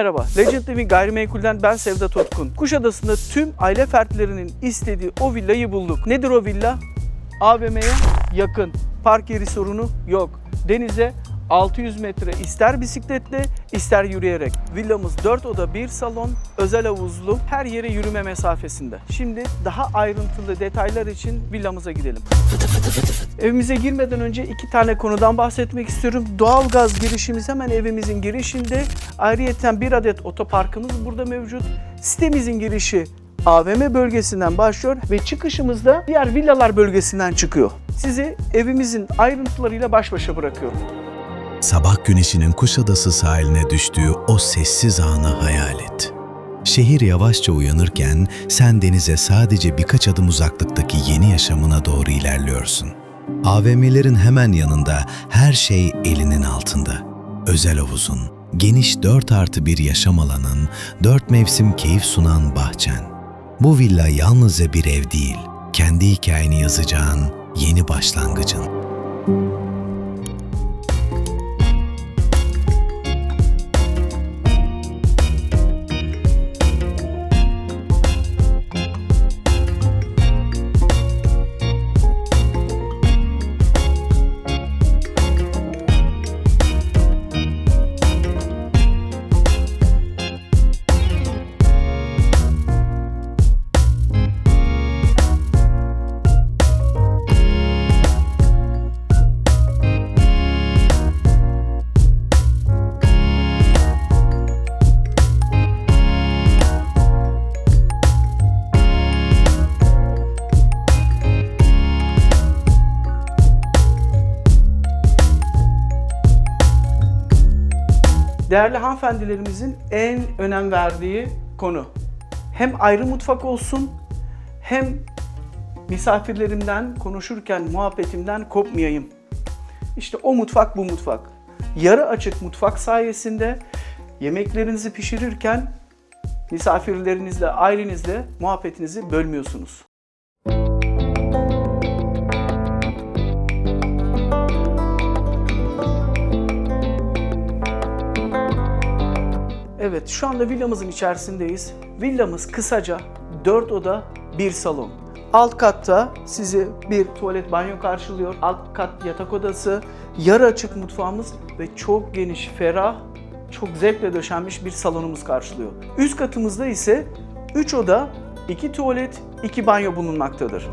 Merhaba, Legend Living Gayrimenkul'den ben Sevda Totkun. Kuşadası'nda tüm aile fertlerinin istediği o villayı bulduk. Nedir o villa? AVM'ye yakın. Park yeri sorunu yok. Denize 600 metre ister bisikletle ister yürüyerek. Villamız 4 oda 1 salon, özel havuzlu, her yere yürüme mesafesinde. Şimdi daha ayrıntılı detaylar için villamıza gidelim. Evimize girmeden önce iki tane konudan bahsetmek istiyorum. Doğalgaz girişimiz hemen evimizin girişinde. Ayrıyeten bir adet otoparkımız burada mevcut. Sitemizin girişi AVM bölgesinden başlıyor ve çıkışımız da diğer villalar bölgesinden çıkıyor. Sizi evimizin ayrıntılarıyla baş başa bırakıyorum. Sabah güneşinin Kuşadası sahiline düştüğü o sessiz anı hayal et. Şehir yavaşça uyanırken sen denize sadece birkaç adım uzaklıktaki yeni yaşamına doğru ilerliyorsun. AVM'lerin hemen yanında her şey elinin altında. Özel havuzun, geniş 4 artı bir yaşam alanın, 4 mevsim keyif sunan bahçen. Bu villa yalnızca bir ev değil, kendi hikayeni yazacağın yeni başlangıcın. Değerli hanımefendilerimizin en önem verdiği konu. Hem ayrı mutfak olsun hem misafirlerimden konuşurken muhabbetimden kopmayayım. İşte o mutfak bu mutfak. Yarı açık mutfak sayesinde yemeklerinizi pişirirken misafirlerinizle, ailenizle muhabbetinizi bölmüyorsunuz. Şu anda villamızın içerisindeyiz. Villamız kısaca 4 oda, 1 salon. Alt katta sizi bir tuvalet banyo karşılıyor. Alt kat yatak odası, yarı açık mutfağımız ve çok geniş, ferah, çok zevkle döşenmiş bir salonumuz karşılıyor. Üst katımızda ise 3 oda, 2 tuvalet, 2 banyo bulunmaktadır.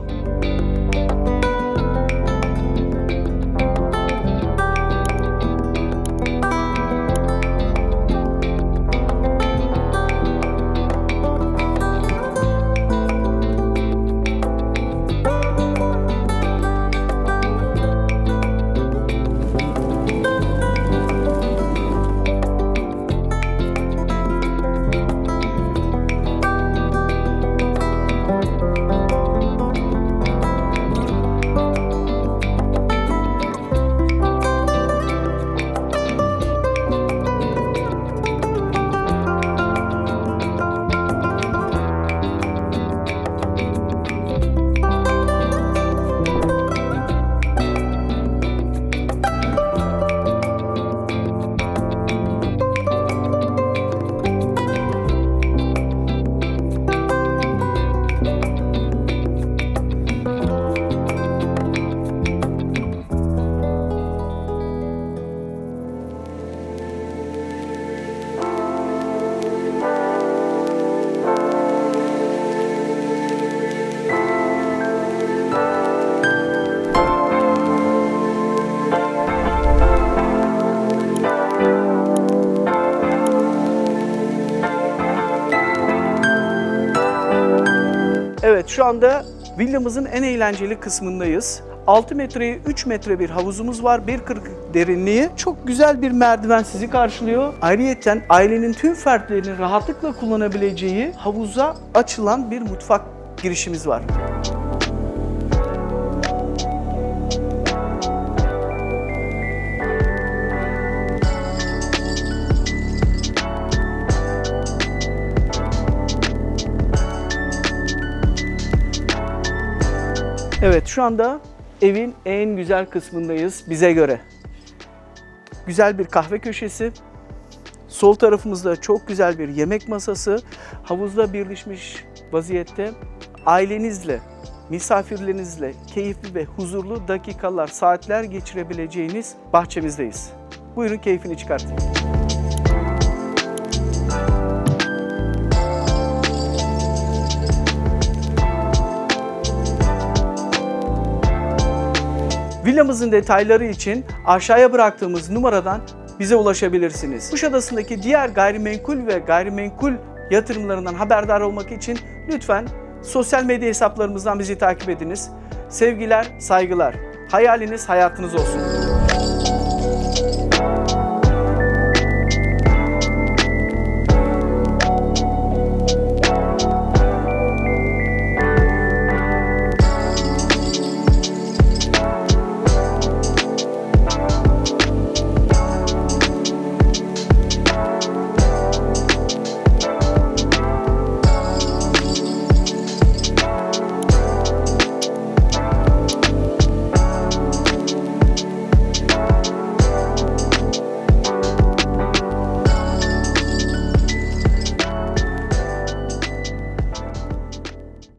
Evet şu anda villamızın en eğlenceli kısmındayız. 6 metreye 3 metre bir havuzumuz var. 1.40 derinliği. Çok güzel bir merdiven sizi karşılıyor. Ayrıyeten ailenin tüm fertlerinin rahatlıkla kullanabileceği havuza açılan bir mutfak girişimiz var. Evet şu anda evin en güzel kısmındayız bize göre. Güzel bir kahve köşesi, Sol tarafımızda çok güzel bir yemek masası, havuzda birleşmiş vaziyette ailenizle, misafirlerinizle keyifli ve huzurlu dakikalar, saatler geçirebileceğiniz bahçemizdeyiz. Buyurun keyfini çıkartın. Villamızın detayları için aşağıya bıraktığımız numaradan bize ulaşabilirsiniz. Kuşadası'ndaki diğer gayrimenkul ve gayrimenkul yatırımlarından haberdar olmak için lütfen sosyal medya hesaplarımızdan bizi takip ediniz. Sevgiler, saygılar. Hayaliniz hayatınız olsun.